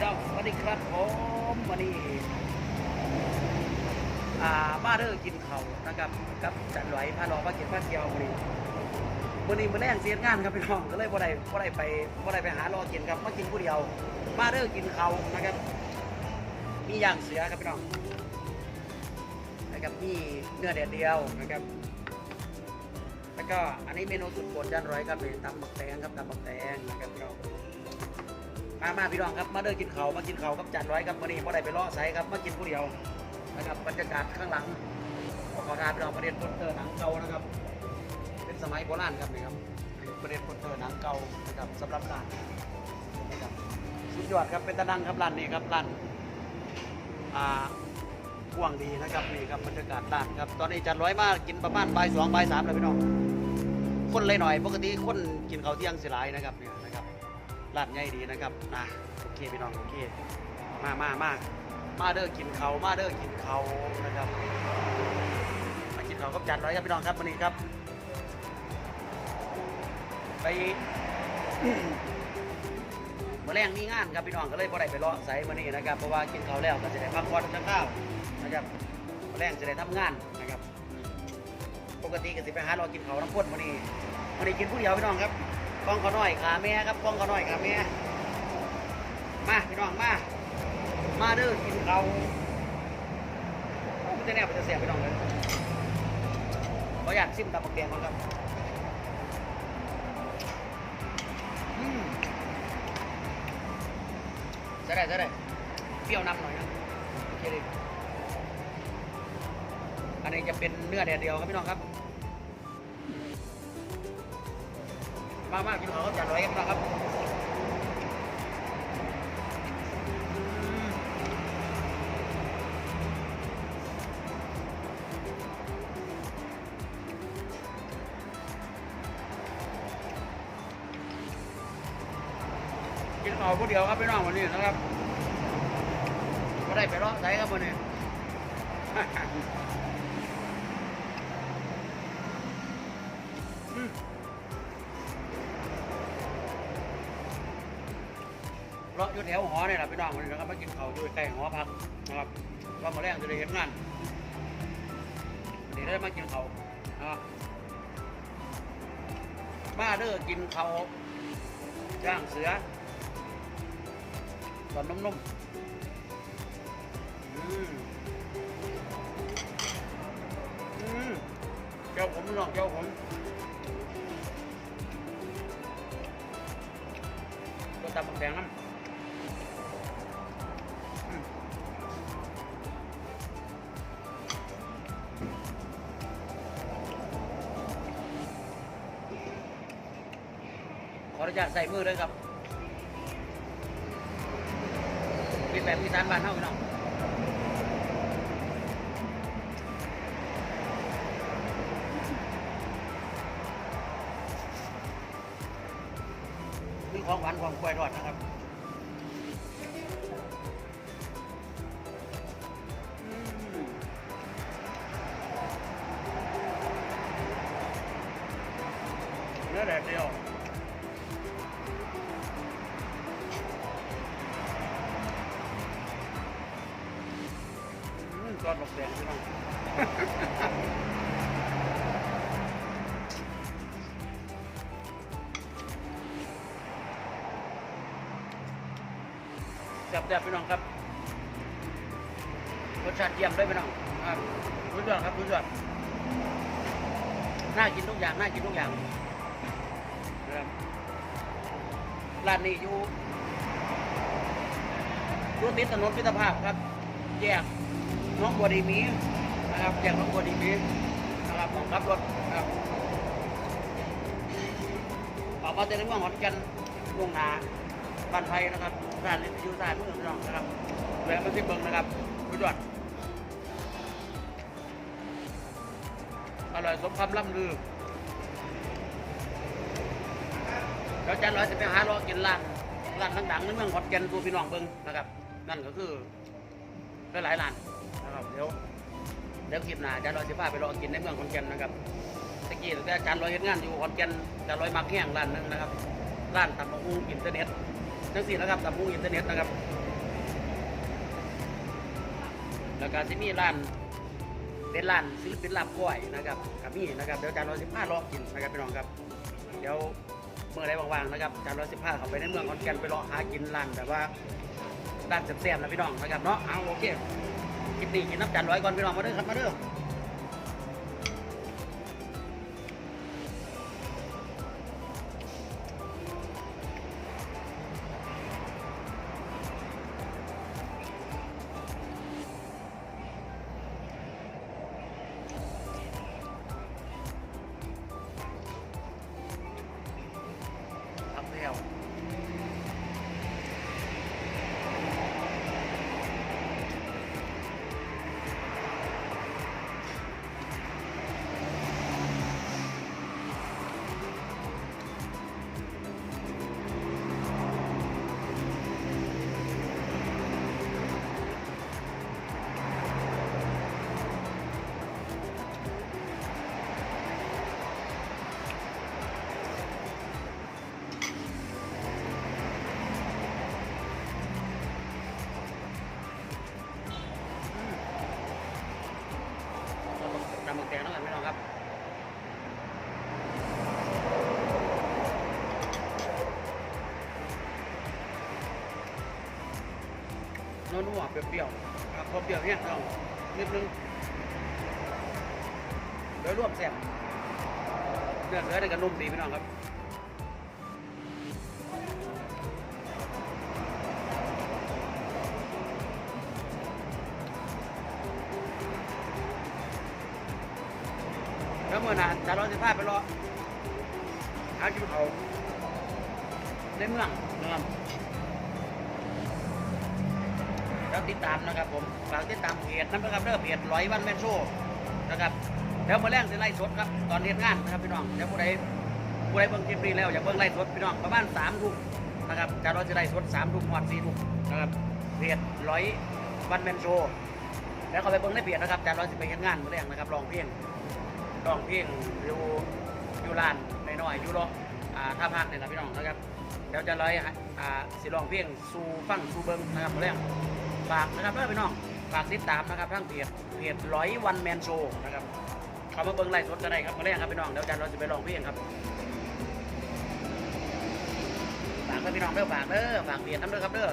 พี่น้องสวัสดีครับผมวันนี้อ่ามาเด้อกินเขานะครับกับจันไหวพาเรามากินพาเที่ยววันนี้วันนี้มาแรงเสียงานครับพี่น้องก็เลยบ่ได้บ่ได้ไปบ่ได้ไปหารอกินครับมากินผู้เดียว มาเด้อกินเขานะครับ มีย่างเสือครับพี่น้องนะครับมีเนื้อแดดเดียวนะครับแล้วก็อันนี้เมนูสุดโปรดจันร้อยครับนี่ตำบักแตงครับตำบักแตงนะครับพี่น้อง มามาพี่น้องครับมาเดินกินเขามากินเขากับจันร้อยครับวันนี้พอได้ไปล่อไซครับมากินผู้เดียวนะครับบรรยากาศข้างหลังขอทานพี่น้องประเด็นโปสเตอร์หนังเก่านะครับ เป็นสมัยโบราณครับนี่ครับประเด็นโปสเตอร์หนังเก่านะครับสำหรับร้านนะครับสุดยอดครับเป็นตะนังครับร้านนี้ครับร้านอ่ากว้างดีนะครับนี่ครับบรรยากาศร้านครับตอนนี้จันร้อยมากกินประมาณบ่ายสองบ่ายสามแล้วพี่น้องคนเลยหน่อย ปกติคนกินข้าวเที่ยงสิหลายนะครับเนี่ย นะครับร้านใหญ่ดีนะครับนะโอเคพี่น้องโอเคมามามามาเด้อกินเขามาเด้อกินเขานะครับมากินเขากับจันร้อยครับพี่น้องครับวันนี้ครับ ไปมื่อแรงมีงานครับพี่น้องก็เลยบ่ได้ไปเลาะใส่มานี่นะครับเพราะว่ากินเขาแล้วก็จะได้พักผ่อนจังข้าวนะครับมื่อแรงจะได้ทำงานนะครับ ปกติก็สิไปหารอกินเขาน้ำพ่นมานี่มานี่กินผู้เดียวพี่น้องครับ กล้องเขาหน่อยขาแม่ครับกล้องเขาหน่อยขาแม่มาพี่น้องมา มาเด้อกินเขาคุณจะแน่ไปจะเสียพี่น้องเลยเขออยากซิมตำบักแดงก่อนครับอืมใช่ได้ใช่ได้เปรี้ยวนำหน่อยนะอันนี้จะเป็นเนื้อแดดเดียวครับพี่น้องครับ มามากินของเขาจัดไว้กันนะครับกินข้าวผู้เดียวครับพี่น้องวันนี้นะครับก็ได้ไปรอดใส่ครับวันนี้ อยู่แถวหอเนี่ยแหละพี่น้องวันนี้นะครับมากินข้าวอยู่ใกล้หอพักนะครับว่ามาแรงจะได้เห็นงานวันนี้ได้มากินข้าวนะครับมาเด้อกินข้าวย่างเสือตอนนุ่มๆอืมอืมเจ้าผมน้องเจ้าผมก็ตับบักแดงน้ำ นุญาตใส่มือเลยครับกินแบบอีสานบ้านเฮาพี่น้องมีของหวานของกล้วยทอดนะครับเนื้อแดดเดียว แดงพี่น้องแซ่บๆพี่น้องครับรสชาติเยี่ยมเลยพี่น้องครับรู้จักครับรู้จักน่ากินทุกอย่างน่ากินทุกอย่างนะครับร้านนี้อยู่รถติดถนนพิตรภาพครับ แยก น้องบัวดีมีนะครับแยกน้องบัวดีมีนะครับของขับรถนะครับออกมาจากในเมืองขอนแก่นลงนาบ้านไทยนะครับร้านนี้อยู่ใต้มือพี่น้องนะครับแวะมาที่เบิงนะครับผู้จวดอร่อยสมคำล่ำลือเดี๋ยวจันร้อยจะไปหารอกินร้านร้านดังๆในเมืองขอนแก่นตัวพี่น้องเบิงนะครับ นั่นก็คือหลายๆร้าน นะครับเดี๋ยวเดี๋ยวคลิปหน้าอาจารย์ลอยสิพาไปรอกินในเมืองขอนแก่นนะครับตะกี้แต่อาจารย์ลอยเฮ็ดงานอยู่ขอนแก่นอาจารย์ลอยมักแห้งร้านหนึงนะครับร้านตำบักหุ่งอินเทอร์เน็ตจังสี่นะครับตำบักหุ่งอินเทอร์เน็ตนะครับแล้วก็สิมีร้านเป็นร้านศิลปินลาบก้อยนะครับกับมีนะครับเดี๋ยวอาจารย์ร้อยสิบห้ารอกินนะครับพี่น้องครับ เดี๋ยวเมื่อไรว่างๆนะครับอาจารย์ร้อยสิบห้าเขาไปในเมืองขอนแก่นไปรอหากินร้านแบบว่าร้านแซ่บๆนะพี่น้องนะครับเนาะเอาโอเค กินดีกินน้ำจานร้อยก่อนพี่น้องมาเด้อครับมาเด้อ นัวๆเปรี้ยวๆครับพอเปรี้ยวเนี่ยลองนิดนึงเดี๋ยวรวมแซ่บเนื้อเนื้อได้กันนุ่มดีพี่น้องครับแล้วเมื่อนานจะรอสิบห้าไปรอหากินเขาในเมืองนะครับ แล้วติดตามนะครับผมฝากติดตามเพจนั้นนะครับเริ่มเพจร้อยวันแมนโชว์นะครับแล้วมาแรงจะไล่สดครับตอนเรียนงานนะครับพี่น้องแล้วผู้ใดผู้ใดเบิ่งคลิปนี้แล้วอยากเบิ่งไล่สดพี่น้องประมาณสามทุ่มนะครับจะร้อยจะไล่สดสามทุ่มหอดสี่ทุ่มนะครับเพจร้อยวันแมนโชว์แล้วเขาไปเบิ่งในเพจนะครับจะร้อยสิไปเห็นงานมาแรงนะครับลองเพลงรองเพลงอยู่อยู่ร้านในน้อยอยู่รออ่าท่าพักเนี่ยนะพี่น้องนะครับเดี๋ยวจะร้อยอ่าสิร้องเพลงสู่ฟังสู่เบิ้งนะครับเรื่อง ฝากนะครับเพื่อนพี่น้องฝากติดตามนะครับทั้งเพจเพจร้อยวันแมนโชว์นะครับเขามาเบิ้งไลฟ์สดก็ได้ครับมาเรื่องครับพี่น้องเดี๋ยวอาจารย์เราจะไปร้องเพลงครับฝากเพื่อนพี่น้องเด้อฝากเด้อฝากเพจน้ำเด้อครับเด้อ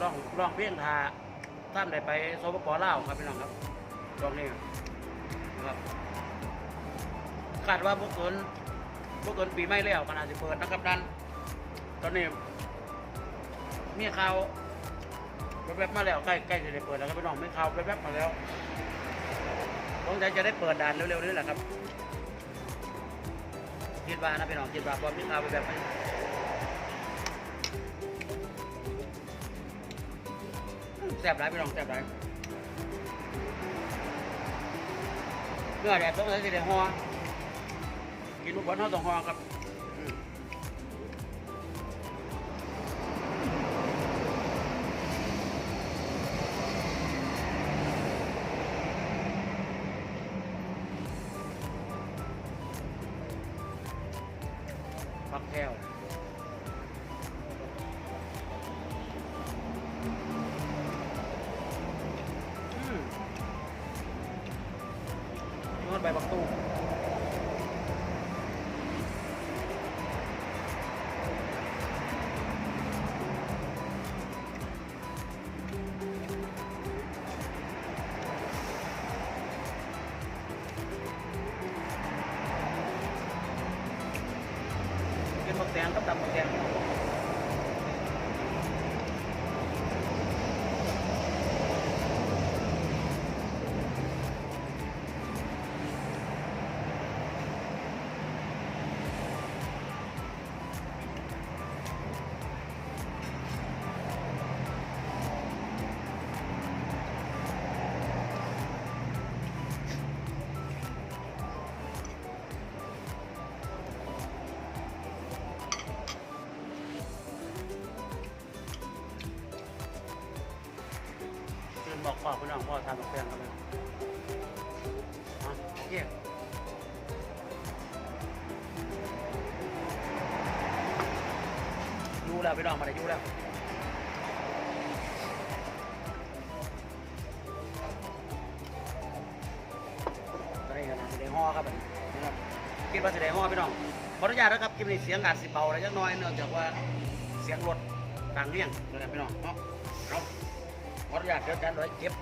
ร้องร้องเพลงทาท่านได้ไปสปปลาวครับพี่น้องครับ รองนี่นะครับคาดว่าพวกตนพวกตนปีไม่แล้วขนาดจะเปิดนะครับดันตอนนี้มีข่าวแวบๆมาแล้วใกล้ใกล้จะได้เปิดแล้วครับพี่น้องมีข่าวแวบๆมาแล้วคงใจจะได้เปิดด่านเร็วๆนี่แหละครับคิดว่านะพี่น้องคิดว่าพอมีข่าวแวบๆมาแซ่บหลายพี่น้องแซ่บหลาย เนื้อแดดต้องใช้สีแดงห่อกินลูกบอลเท่าสองห่อครับพักแก้ว บอกพ่อพี่น้องพ่อทำเพื่อนกันเลยโอเคยู่แล้วพี่น้องมาได้ยู่แล้วอนนี้กังจะได้ห่อครับนี่ครับกินว่าจะได้ห่อพี่น้องขออนุญาตนะครับกินในเสียงอาจสิเบาอะไรเล็กน้อยเนื่องจากว่าเสียงรถต่างเรี่ยงนะครับพี่น้องเนาะ ขออนุญาตเดี๋ยวจานร้อยเก็บ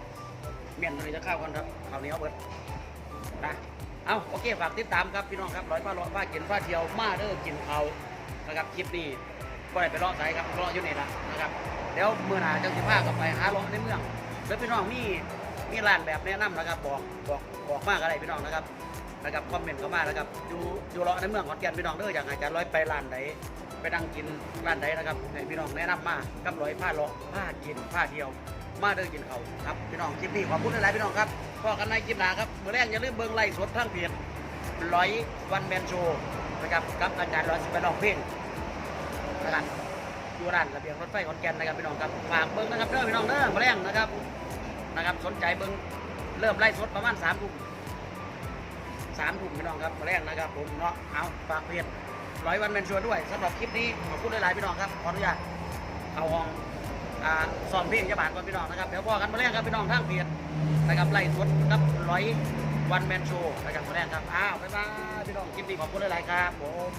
เมียนตัวนี้จะเข้ากันครับข้าวเหนียวเบิดนะเอาโอเคฝากติดตามครับพี่น้องครับร้อยผ้าร้อยผ้ากินผ้าเที่ยวมาเด้อกินเขานะครับคลิปนี้ก็ได้ไปรอดสายครับรออยู่นี่ละนะครับเดี๋ยวเมื่อหนาจังสิพากับไปหารอในเมืองแล้วพี่น้องมีมีร้านแบบแนะนำนะครับบอกบอกบอกมากอะไรพี่น้องนะครับนะครับคอมเมนต์เข้ามานะครับอยู่อยู่เลาะในเมืองขอนแก่นพี่น้องเด้ออยากให้อาจารย์ร้อยไปร้านไหนไปนั่งกินร้านไหนนะครับให้พี่น้องแนะนำมากับร้อยผ้าเลาะผ้ากินผ้าเที่ยว มาเด้อกินเขาครับพี่น้องคลิปนี้ขอบคุณหลายๆพี่น้องครับพอกันในคลิปหน้าครับเมื้อแรกอย่าลืมเบิ่งไลฟ์สดทางเพจร้อยวันแมนโชว์นะครับกับอาจารย์ร้อยสิบไปร้องเพลงนะครับอยู่ร้านระเบียงรถไฟขอนแก่นนะครับพี่น้องครับฝากเบิ่งนะครับเด้อพี่น้องเด้อมื้อแรกนะครับนะครับ สนใจเบิ่งเริ่มไลฟ์สดประมาณสามทุ่มสามถุงพี่น้องครับมาแรกนะครับผมเนาะเอาฝากเพจร้อยวันเป็นชวนด้วยสำหรับคลิปนี้ขอบคุณหลายๆพี่น้องครับขออนุญาตเข้าห้อง อ่าสอนเพลงจะบาทก่อนพี่น้องนะครับเดี๋ยวพอกันมาแรกครับพี่น้องทางเพจนะครับไล่สดครับร้อยวันแมนโชว์นะครับมาแรกครับอ้าวบ๊ายบายพี่น้องคลิปนี้ขอบคุณหลายๆครับผม